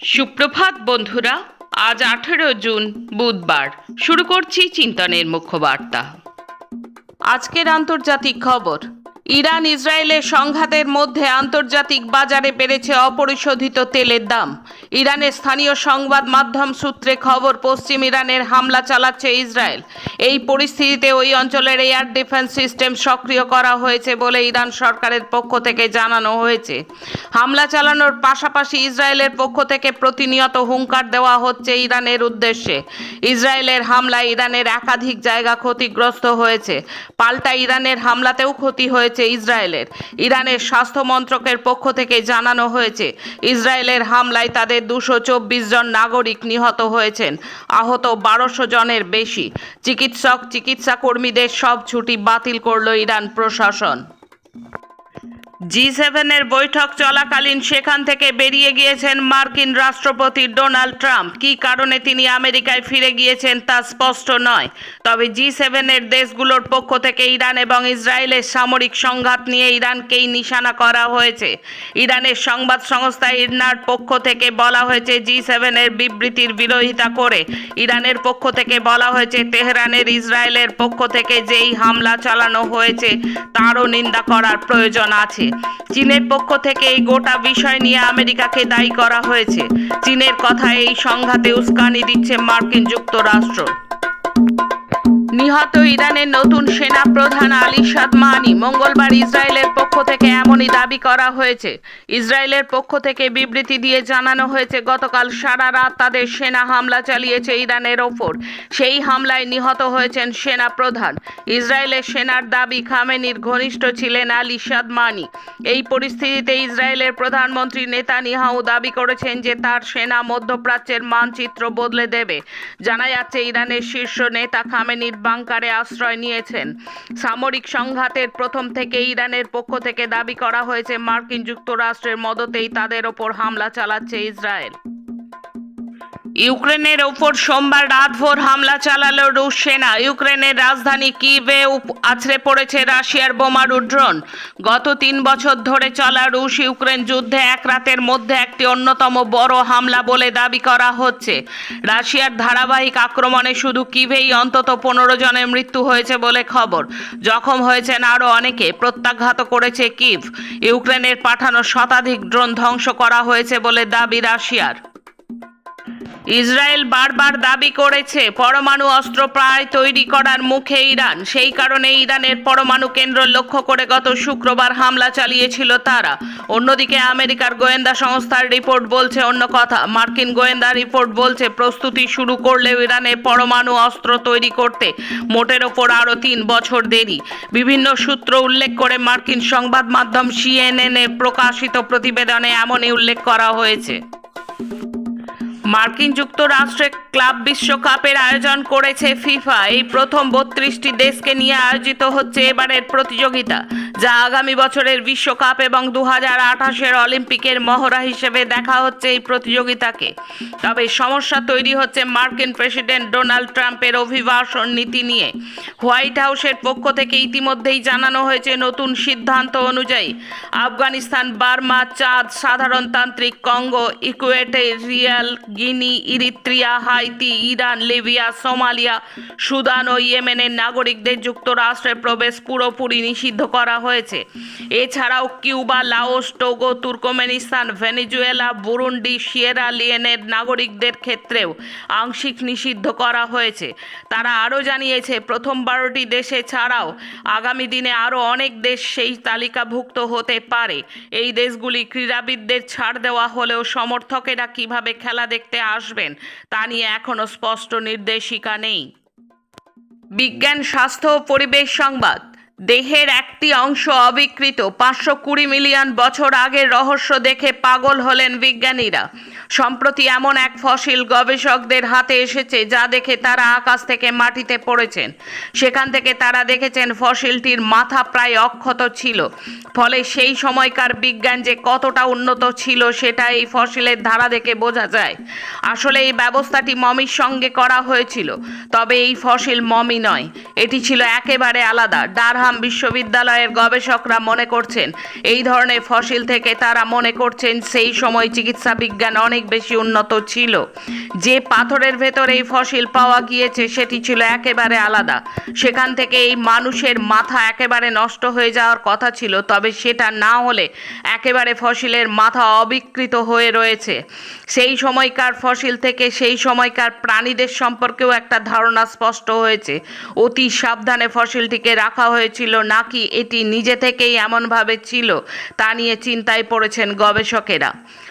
সুপ্রভাত বন্ধুরা আজ আঠেরো জুন বুধবার। শুরু করছি চিন্তনের মুখ্য বার্তা আজকের আন্তর্জাতিক খবর ইরান ইসরায়েলের সংঘাতের মধ্যে আন্তর্জাতিক বাজারে বেড়েছে অপরিশোধিত তেলের দাম। ইরানের স্থানীয় সংবাদ মাধ্যম সূত্রে খবর, পশ্চিম ইরানের হামলা চালাচ্ছে ইসরায়েল। এই পরিস্থিতিতে ওই অঞ্চলের এয়ার ডিফেন্স সিস্টেম সক্রিয় করা হয়েছে বলে ইরান সরকারের পক্ষ থেকে জানানো হয়েছে। হামলা চালানোর পাশাপাশি ইসরায়েলের পক্ষ থেকে প্রতিনিয়ত হুঙ্কার দেওয়া হচ্ছে ইরানের উদ্দেশ্যে। ইসরায়েলের হামলায় ইরানের একাধিক জায়গা ক্ষতিগ্রস্ত হয়েছে। পাল্টা ইরানের হামলাতেও ক্ষতি হয়েছে ইসরায়েলের। ইরানের স্বাস্থ্য মন্ত্রকের পক্ষ থেকে জানানো হয়েছে, ইসরায়েলের হামলায় তাদের দুশো চব্বিশ জন নাগরিক নিহত হয়েছেন, আহত বারোশো জনের বেশি। চিকিৎসক চিকিৎসা কর্মীদের সব ছুটি বাতিল করল ইরান প্রশাসন। জি সেভেনের বৈঠক চলাকালীন সেখান থেকে বেরিয়ে গিয়েছেন মার্কিন রাষ্ট্রপতি ডোনাল্ড ট্রাম্প। কী কারণে তিনি আমেরিকায় ফিরে গিয়েছেন তা স্পষ্ট নয়। তবে জি সেভেনের দেশগুলোর পক্ষ থেকে ইরান এবং ইসরায়েলের সামরিক সংঘাত নিয়ে ইরানকেই নিশানা করা হয়েছে। ইরানের সংবাদ সংস্থা ইরনার পক্ষ থেকে বলা হয়েছে, জি সেভেনের বিবৃতির বিরোধিতা করে ইরানের পক্ষ থেকে বলা হয়েছে, তেহরানের ইসরায়েলের পক্ষ থেকে যেই হামলা চালানো হয়েছে তারও নিন্দা করার প্রয়োজন আছে। চীনের পক্ষ থেকে এই গোটা বিষয় নিয়ে আমেরিকাকে দায়ী করা হয়েছে। চীনের কথা এই সংঘাতে উস্কানি দিচ্ছে মার্কিন যুক্তরাষ্ট্র। নিহত ইরানের নতুন সেনা প্রধান আলী সাদমানি মঙ্গলবার ইসরায়েলের পক্ষ থেকে এমনই দাবি করা হয়েছে। ইসরায়েলের পক্ষ থেকে বিবৃতি দিয়ে জানানো হয়েছে, গতকাল সারা রাত তাদের সেনা হামলা চালিয়েছে ইরানের ওপর। সেই হামলায় নিহত হয়েছেন সেনা প্রধান ইসরায়েলের সেনার দাবি, খামেনির ঘনিষ্ঠ ছিলেন আলী সাদমানি। এই পরিস্থিতিতে ইসরায়েলের প্রধানমন্ত্রী নেতানিয়াহু দাবি করেছেন যে তার সেনা মধ্যপ্রাচ্যের মানচিত্র বদলে দেবে। জানা যাচ্ছে, ইরানের শীর্ষ নেতা খামেনির বাংকারে আশ্রয় নিয়েছেন। সামরিক সংঘাতের প্রথম থেকে ইরানের পক্ষ থেকে দাবি করা হয়েছে, মার্কিন যুক্তরাষ্ট্রের মদতেই তাদের ওপর হামলা চালাচ্ছে ইসরায়েল। ইউক্রেনের ওপর সোমবার রাতভর হামলা চালালো রুশ সেনা। ইউক্রেনের রাজধানী কিভে আছড়ে পড়েছে রাশিয়ার বোমারু ড্রোন। গত তিন বছর ধরে চলা রুশ ইউক্রেন যুদ্ধে এক রাতের মধ্যে একটি অন্যতম বড় হামলা বলে দাবি করা হচ্ছে। রাশিয়ার ধারাবাহিক আক্রমণে শুধু কিভেই অন্তত পনেরো জনের মৃত্যু হয়েছে বলে খবর। জখম হয়েছেন আরও অনেকে। প্রত্যাঘাত করেছে কিভ ইউক্রেনের পাঠানো শতাধিক ড্রোন ধ্বংস করা হয়েছে বলে দাবি রাশিয়ার। ইসরায়েল বারবার দাবি করেছে, পরমাণু অস্ত্র প্রায় তৈরি করার মুখে ইরান। সেই কারণে ইরানের পরমাণু কেন্দ্র লক্ষ্য করে গত শুক্রবার হামলা চালিয়েছিল তারা। অন্যদিকে আমেরিকার গোয়েন্দা সংস্থার রিপোর্ট বলছে অন্য কথা, মার্কিন গোয়েন্দা রিপোর্ট বলছে প্রস্তুতি শুরু করলেও ইরানের পরমাণু অস্ত্র তৈরি করতে মোটের ওপর আরও তিন বছর দেরি। বিভিন্ন সূত্র উল্লেখ করে মার্কিন সংবাদ মাধ্যম সিএনএন প্রকাশিত প্রতিবেদনে এমনই উল্লেখ করা হয়েছে। মার্কিন যুক্তরাষ্ট্রে ক্লাব বিশ্বকাপের আয়োজন করেছে ফিফা। এই প্রথম বত্রিশটি দেশকে নিয়ে আয়োজিত হচ্ছে এবারের প্রতিযোগিতা। যা আগামী বছরের বিশ্বকাপ এবং দু হাজার আঠাশের অলিম্পিকের মহড়া হিসেবে দেখা হচ্ছে এই প্রতিযোগিতাকে। তবে সমস্যা তৈরি হচ্ছে মার্কিন প্রেসিডেন্ট ডোনাল্ড ট্রাম্পের অভিবাসন নীতি নিয়ে। হোয়াইট হাউসের পক্ষ থেকে ইতিমধ্যেই জানানো হয়েছে নতুন সিদ্ধান্ত অনুযায়ী Afghanistan, Burma, Chad সাধারণতান্ত্রিক Congo, Equatorial Guinea, Eritrea, Haiti, Iran, Libya, Somalia, Sudan ও ইয়েমেনের নাগরিকদের যুক্তরাষ্ট্রে প্রবেশ পুরোপুরি নিষিদ্ধ করা হয়েছে। এছাড়াও Cuba, Laos, Togo, Turkmenistan, Venezuela, Burundi, Sierra লিয়েনের নাগরিকদের ক্ষেত্রেও আংশিক নিষিদ্ধ করা হয়েছে। তারা আরও জানিয়েছে, প্রথম বারোটি দেশে ছাড়াও আগামী দিনে আরও অনেক দেশ সেই তালিকাভুক্ত হতে পারে। এই দেশগুলি ক্রীড়াবিদদের ছাড় দেওয়া হলেও সমর্থকেরা কীভাবে খেলা দেখতে আসবেন, তা নিয়ে এখনও স্পষ্ট নির্দেশিকা নেই। বিজ্ঞান, স্বাস্থ্য ও পরিবেশ সংবাদ। দেহের একটি অংশ অবিকৃত। পাঁচশো কুড়ি মিলিয়ন বছর আগের রহস্য দেখে পাগল হলেন বিজ্ঞানীরা। সম্প্রতি এমন এক ফসিল গবেষকদের হাতে এসেছে যা দেখে তারা আকাশ থেকে মাটিতে পড়েছেন। সেখান থেকে তারা দেখেছেন ফসিলটির মাথা প্রায় অক্ষত ছিল। ফলে সেই সময়কার বিজ্ঞান যে কতটা উন্নত ছিল, সেটা এই ফসিলের ধারা দেখে বোঝা যায়। আসলে এই ব্যবস্থাটি মমির সঙ্গে করা হয়েছিল, তবে এই ফসিল মমি নয়। এটি ছিল একেবারে আলাদা। ডারহাম বিশ্ববিদ্যালয়ের গবেষকরা মনে করছেন, এই ধরনের ফসিল থেকে তারা মনে করছেন সেই সময় চিকিৎসা বিজ্ঞান অনেক অনেক বেশি উন্নত ছিল। যে পাথরের ভেতরে এই ফসিল পাওয়া গিয়েছে, সেটি ছিল একেবারে আলাদা। সেখান থেকে এই মানুষের মাথা একেবারে নষ্ট হয়ে যাওয়ার কথা ছিল, তবে সেটা না হলে একেবারে ফসিলের মাথা অবিকৃত হয়ে রয়েছে। সেই সময়কার ফসিল থেকে সেই সময়কার প্রাণীদের সম্পর্কেও একটা ধারণা স্পষ্ট হয়েছে। অতি সাবধানে ফসিলটিকে রাখা হয়েছিল, নাকি এটি নিজে থেকেই এমনভাবে ছিল, তা নিয়ে চিন্তায় পড়েছেন গবেষকেরা।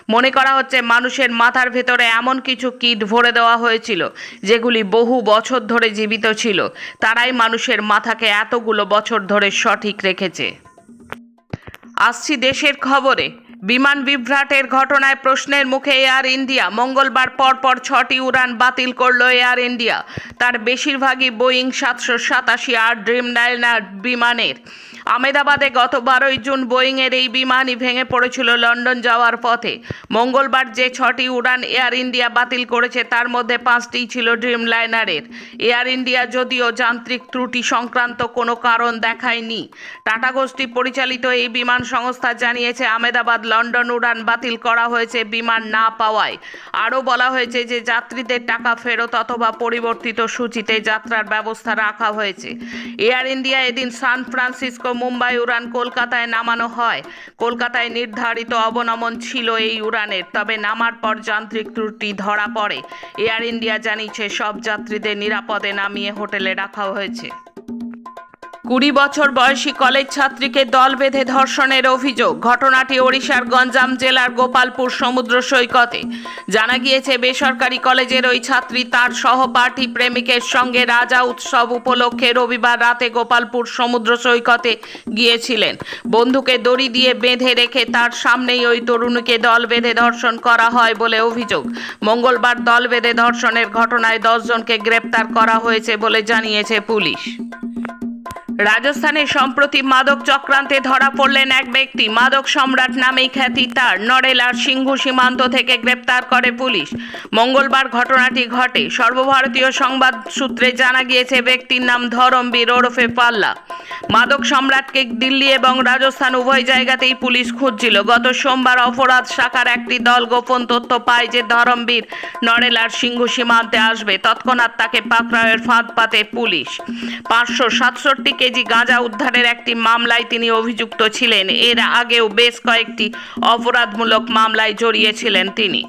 মনে করা হচ্ছে মানুষের মাথার ভেতরে এমন কিছু কিট ভরে দেওয়া হয়েছিল, যেগুলি বহু বছর ধরে জীবিত ছিল। তারাই মানুষের মাথাকে এতগুলো বছর ধরে সঠিক রেখেছে। আসছি দেশের খবরে। বিমান বিভ্রাটের ঘটনায় প্রশ্নের মুখে এয়ার ইন্ডিয়া। মঙ্গলবার পরপর ছটি উড়ান বাতিল করল এয়ার ইন্ডিয়া। তার বেশিরভাগই বোয়িং সাতশো সাতাশি আর ড্রিম লাইনার বিমানের। আমেদাবাদে গত বারোই জুন বোয়িংয়ের এই বিমানই ভেঙে পড়েছিল লন্ডন যাওয়ার পথে। মঙ্গলবার যে ছটি উড়ান এয়ার ইন্ডিয়া বাতিল করেছে, তার মধ্যে পাঁচটিই ছিল ড্রিম লাইনারের এয়ার ইন্ডিয়া যদিও যান্ত্রিক ত্রুটি সংক্রান্ত কোনো কারণ দেখায়নি। টাটা গোষ্ঠী পরিচালিত এই বিমান সংস্থা জানিয়েছে আমেদাবাদ লন্ডন উড়ান বাতিল করা হয়েছে বিমান না পাওয়ায়। আরও বলা হয়েছে যে, যাত্রীদের টাকা ফেরত অথবা পরিবর্তিত সূচিতে যাত্রার ব্যবস্থা রাখা হয়েছে। এয়ার ইন্ডিয়া এদিন সান ফ্রান্সিসকো মুম্বাই উড়ান কলকাতায় নামানো হয়। কলকাতায় নির্ধারিত অবনমন ছিল এই উড়ানের, তবে নামার পর যান্ত্রিক ত্রুটি ধরা পড়ে। এয়ার ইন্ডিয়া জানিয়েছে, সব যাত্রীদের নিরাপদে নামিয়ে হোটেলে রাখা হয়েছে। কুড়ি বছর বয়সী কলেজ ছাত্রীকে দল বেঁধে ধর্ষণের অভিযোগ। ঘটনাটি ওড়িশার গঞ্জাম জেলার গোপালপুর সমুদ্র সৈকতে। জানা গিয়েছে, বেসরকারি কলেজের ওই ছাত্রী তার সহপাঠী প্রেমিকের সঙ্গে রাজা উৎসব উপলক্ষে রবিবার রাতে গোপালপুর সমুদ্র সৈকতে গিয়েছিলেন। বন্ধুকে দড়ি দিয়ে বেঁধে রেখে তার সামনেই ওই তরুণীকে দল বেঁধে ধর্ষণ করা হয় বলে অভিযোগ। মঙ্গলবার দল বেঁধে ধর্ষণের ঘটনায় দশজনকে গ্রেপ্তার করা হয়েছে বলে জানিয়েছে পুলিশ। রাজস্থানে সম্প্রতি মাদক চক্রান্তে ধরা পড়লেন এক ব্যক্তি। মাদক সম্রাট নামেই খ্যাতি তার। নড়েলার সিংহ সীমান্ত থেকে গ্রেপ্তার করে পুলিশ। মঙ্গলবার ঘটনাটি ঘটে। সর্বভারতীয় সংবাদ সূত্রে জানা গিয়েছে, ব্যক্তির নাম ধরমবীর ওরফে পাল্লা। মাদক সম্রাটকে দিল্লি এবং রাজস্থান উভয় জায়গাতেই পুলিশ খুঁজছিল। গত সোমবার অপরাধ শাখার একটি দল গোপন তথ্য পায় যে ধরমবীর নরেলার সিংহ সীমান্তে আসবে। তৎক্ষণাৎ তাকে পাকড়াওয়ের ফাঁদ পাতে পুলিশ। পাঁচশো সাতষট্টি কেজি গাঁজা উদ্ধারের একটি মামলায় তিনি অভিযুক্ত ছিলেন। এর আগেও বেশ কয়েকটি অপরাধমূলক মামলায় জড়িয়েছিলেন তিনি।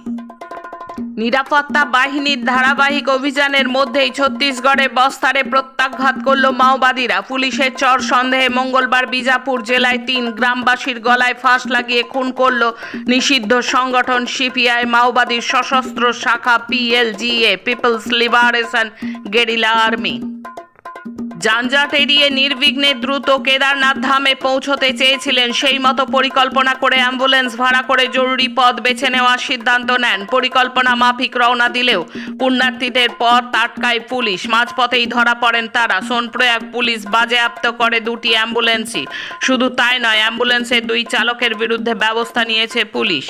নিরাপত্তা বাহিনীর ধারাবাহিক অভিযানের মধ্যেই ছত্তিশগড়ে বস্তারে প্রত্যাঘাত করল মাওবাদীরা। পুলিশের চর সন্দেহে মঙ্গলবার বিজাপুর জেলায় তিন গ্রামবাসীর গলায় ফাঁস লাগিয়ে খুন করল নিষিদ্ধ সংগঠন সিপিআই মাওবাদীর সশস্ত্র শাখা PLGA, people's liberation, guerrilla army. যানজট এড়িয়ে নির্বিঘ্নে দ্রুত কেদারনাথ ধামে পৌঁছতে চেয়েছিলেন, সেই মতো পরিকল্পনা করে অ্যাম্বুলেন্স ভাড়া করে জরুরি পথ বেছে নেওয়ার সিদ্ধান্ত নেন। পরিকল্পনা মাফিক রওনা দিলেও পুণ্যার্থীদের পথ আটকায় পুলিশ। মাঝপথেই ধরা পড়েন তারা। সোনপ্রয়াগ পুলিশ বাজেয়াপ্ত করে দুটি অ্যাম্বুলেন্সই। শুধু তাই নয়, অ্যাম্বুলেন্সের দুই চালকের বিরুদ্ধে ব্যবস্থা নিয়েছে পুলিশ।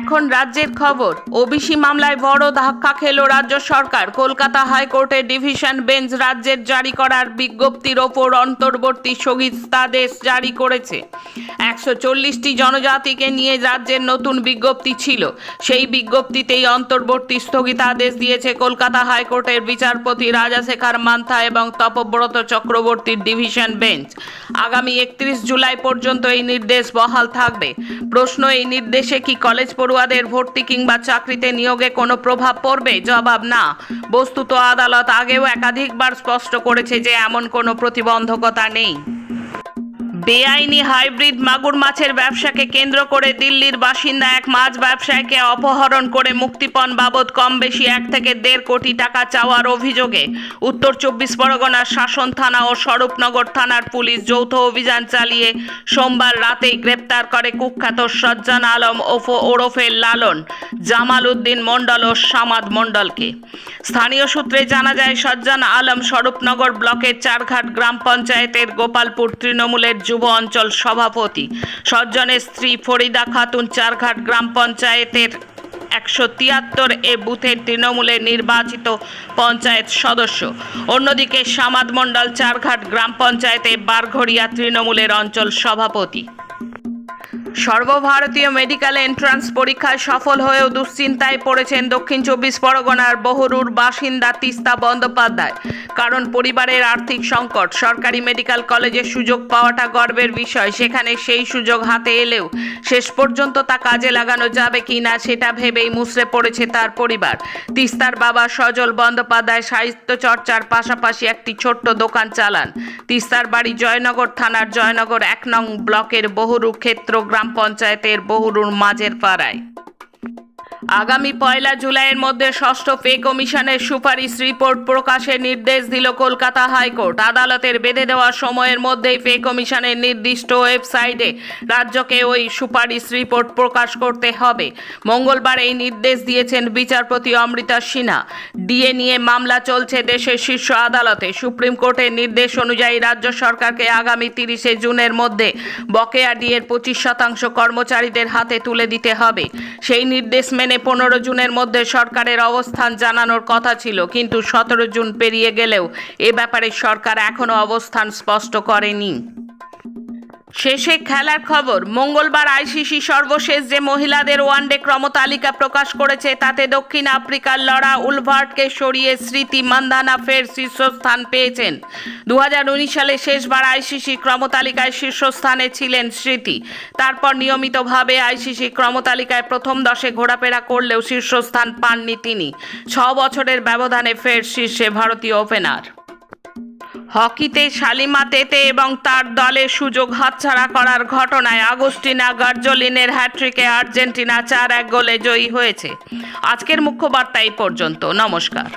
এখন রাজ্যের খবর, ওবিসি মামলায় বড় ধাক্কা খেল রাজ্য সরকার। কলকাতা হাইকোর্টের ডিভিশন বেঞ্চ রাজ্যের জারি করার বিজ্ঞপ্তির ওপর অন্তর্বর্তী স্থগিতাদেশ জারি করেছে। একশো চল্লিশটি জনজাতিকে নিয়ে রাজ্যের নতুন বিজ্ঞপ্তি ছিল। সেই বিজ্ঞপ্তিতেই অন্তর্বর্তী স্থগিতাদেশ দিয়েছে কলকাতা হাইকোর্টের বিচারপতি রাজাশেখর মান্থা এবং তপব্রত চক্রবর্তীর ডিভিশন বেঞ্চ। আগামী একত্রিশ জুলাই পর্যন্ত এই নির্দেশ বহাল থাকবে। প্রশ্ন, এই নির্দেশে কি কলেজ পড়ুয়াদের ভর্তি কিংবা চাকরিতে নিয়োগে কোনো প্রভাব পড়বে? জবাব না। বস্তুত আদালত আগেও একাধিকবার স্পষ্ট করেছে যে এমন কোনো প্রতিবন্ধকতা নেই। বেআইনি হাইব্রিড মাগুর মাছের ব্যবসাকে কেন্দ্র করে দিল্লির বাসিন্দা এক মাছ ব্যবসায়ীকে অপহরণ করে মুক্তিপণ বাবদ কম বেশি এক থেকে দেড় কোটি টাকা চাওয়ার অভিযোগে। উত্তর চব্বিশ পরগনার শাসন থানা ও স্বরূপনগর থানার পুলিশ যৌথ অভিযান চালিয়ে সোমবার রাতেই গ্রেপ্তার করে কুখ্যাত সজ্জান আলম ওফ ওরফে লালন, জামাল উদ্দিন মণ্ডল ও সামাদ মণ্ডলকে। স্থানীয় সূত্রে জানা যায়, সজ্জান আলম স্বরূপনগর ব্লকের চারঘাট গ্রাম পঞ্চায়েতের গোপালপুর তৃণমূলের যুব অঞ্চল সভাপতি। সজ্জনের স্ত্রী ফরিদা খাতুন চারঘাট গ্রাম পঞ্চায়েতের একশো তিয়াত্তর এ বুথের তৃণমূলের নির্বাচিত পঞ্চায়েত সদস্য। অন্যদিকে সামাদ মণ্ডল চারঘাট গ্রাম পঞ্চায়েতে বারঘড়িয়া তৃণমূলের অঞ্চল সভাপতি। সর্বভারতীয় মেডিকেল এন্ট্রান্স পরীক্ষায় সফল হয়েও দুশ্চিন্তায় পড়েছেন দক্ষিণ চব্বিশ পরগনার বহরুর বাসিন্দা তিস্তা বন্দ্যোপাধ্যায়। কারণ পরিবারের আর্থিক সংকট। সরকারি মেডিকেল কলেজে সুযোগ পাওয়াটা গর্বের বিষয়, সেখানে সেই সুযোগ হাতে এলেও শেষ পর্যন্ত তা কাজে লাগানো যাবে কি না সেটা ভেবেই মুসড়ে পড়েছে তার পরিবার। তিস্তার বাবা সজল বন্দ্যোপাধ্যায় সাহিত্য চর্চার পাশাপাশি একটি ছোট্ট দোকান চালান। তিস্তার বাড়ি জয়নগর থানার জয়নগর এক নং ব্লকের বহুরু ক্ষেত্র গ্রাম পঞ্চায়েতের বহুরুর মাঝের পাড়ায়। আগামী পয়লা জুলাইয়ের মধ্যে ষষ্ঠ পে কমিশনের সুপারিশ রিপোর্ট প্রকাশের নির্দেশ দিল কলকাতা হাইকোর্ট। আদালতের বেঁধে দেওয়া সময়ের মধ্যেই পে কমিশনের নির্দিষ্ট ওয়েবসাইটে রাজ্যকে ওই সুপারিশ রিপোর্ট প্রকাশ করতে হবে। মঙ্গলবার এই নির্দেশ দিয়েছেন বিচারপতি অমৃতা সিনহা। ডিএ নিয়ে মামলা চলছে দেশের শীর্ষ আদালতে। সুপ্রিম কোর্টের নির্দেশ অনুযায়ী রাজ্য সরকারকে আগামী তিরিশে জুনের মধ্যে বকেয়া ডিএর পঁচিশ শতাংশ কর্মচারীদের হাতে তুলে দিতে হবে। সেই নির্দেশ মেনে পনেরো জুনের মধ্যে সরকারের অবস্থান জানানোর কথা ছিল, কিন্তু সতেরো জুন পেরিয়ে গেলেও এ ব্যাপারে সরকার এখনও অবস্থান স্পষ্ট করেনি। শেষে খেলার খবর, মঙ্গলবার আইসিসি সর্বশেষ যে মহিলাদের ওয়ানডে ক্রমতালিকা প্রকাশ করেছে, তাতে দক্ষিণ আফ্রিকার লড়া উলভার্টকে সরিয়ে স্মৃতি মান্দানা ফের শীর্ষস্থান পেয়েছেন। দু হাজার উনিশ সালে শেষবার আইসিসি ক্রমতালিকায় শীর্ষস্থানে ছিলেন স্মৃতি। তারপর নিয়মিতভাবে আইসিসি ক্রমতালিকায় প্রথম দশে ঘোরাফেরা করলেও শীর্ষস্থান পাননি তিনি। ছ বছরের ব্যবধানে ফের শীর্ষে ভারতীয় ওপেনার হকিতে শালিমা তেতে এবং তার দলে সুযোগ হাতছাড়া করার ঘটনায় আগস্টিনা গার্জলিনের হ্যাট্রিকে আর্জেন্টিনা চার এক গোলে জয়ী হয়েছে। আজকের মুখ্য বার্তা এই পর্যন্ত। নমস্কার।